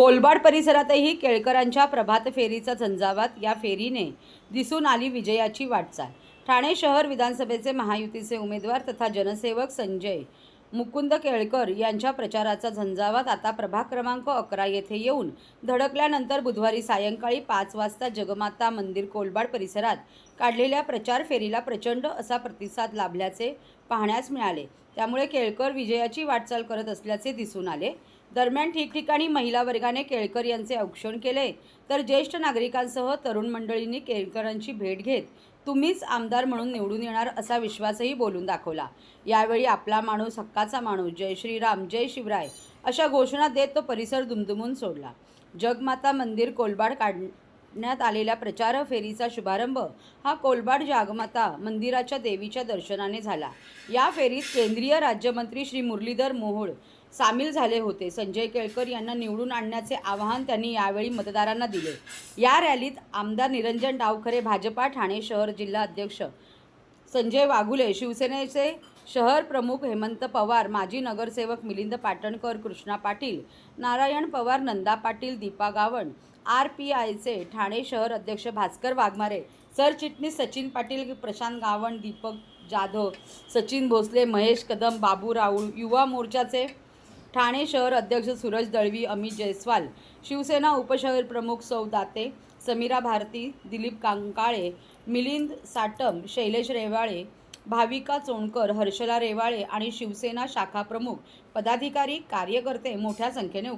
कोलबाड परिसरातही केळकरांच्या प्रभात फेरीचा झंझावात या फेरीने दिसून आली विजयाची वाटचाल. ठाणे शहर विधानसभेचे महायुतीचे उमेदवार तथा जनसेवक संजय मुकुंद केळकर यांच्या प्रचाराचा झंझावात आता प्रभाग क्रमांक अकरा येथे येऊन धडकल्यानंतर बुधवारी सायंकाळी पाच वाजता जगमाता मंदिर कोलबाड परिसरात काढलेल्या प्रचार फेरीला प्रचंड असा प्रतिसाद लाभल्याचे पाहण्यास मिळाले. त्यामुळे केळकर विजयाची वाटचाल करत असल्याचे दिसून आले. दरम्यान ठिकठिकाणी महिला वर्गाने केळकर यांचे औक्षण केले. तर ज्येष्ठ नागरिकांसह तरुण मंडळींनी केळकरांची भेट घेत तुम्हीच आमदार म्हणून निवडून येणार असा विश्वासही बोलून दाखवला. यावेळी आपला माणूस हक्काचा माणूस जय श्रीराम जय शिवराय अशा घोषणा देत तो परिसर दुमदुमून सोडला. जगमाता मंदिर कोलबाड काढण्यात आलेल्या प्रचार फेरीचा शुभारंभ हा कोलबाड जागमाता मंदिराच्या देवीच्या दर्शनाने झाला. या फेरीत केंद्रीय राज्यमंत्री श्री मुरलीधर मोहोळ सामील झाले होते. संजय केळकर यांना निवडून आणण्याचे आवाहन त्यांनी यावेळी मतदारांना दिले. या रॅलीत आमदार निरंजन डावखरे भाजपा ठाणे शहर जिल्हा अध्यक्ष संजय वाघुले शिवसेनेचे शहर प्रमुख हेमंत पवार माजी नगरसेवक मिलिंद पाटणकर कृष्णा पाटील नारायण पवार नंदा पाटील दीपा गावण आर पी आयचे ठाणे शहर अध्यक्ष भास्कर वाघमारे सरचिटणीस सचिन पाटील प्रशांत गावण दीपक जाधव सचिन भोसले महेश कदम बाबू राऊळ युवा मोर्चाचे ठाणे शहर अध्यक्ष सूरज दळवी अमित जयस्वाल शिवसेना उपशहर प्रमुख सौ दाते समीरा भारती दिलीप कांकाळे मिलिंद साटम शैलेश रेवाळे भाविका चोणकर हर्षला रेवाळे आणि शिवसेना शाखा प्रमुख पदाधिकारी कार्यकर्ते मोठ्या संख्येने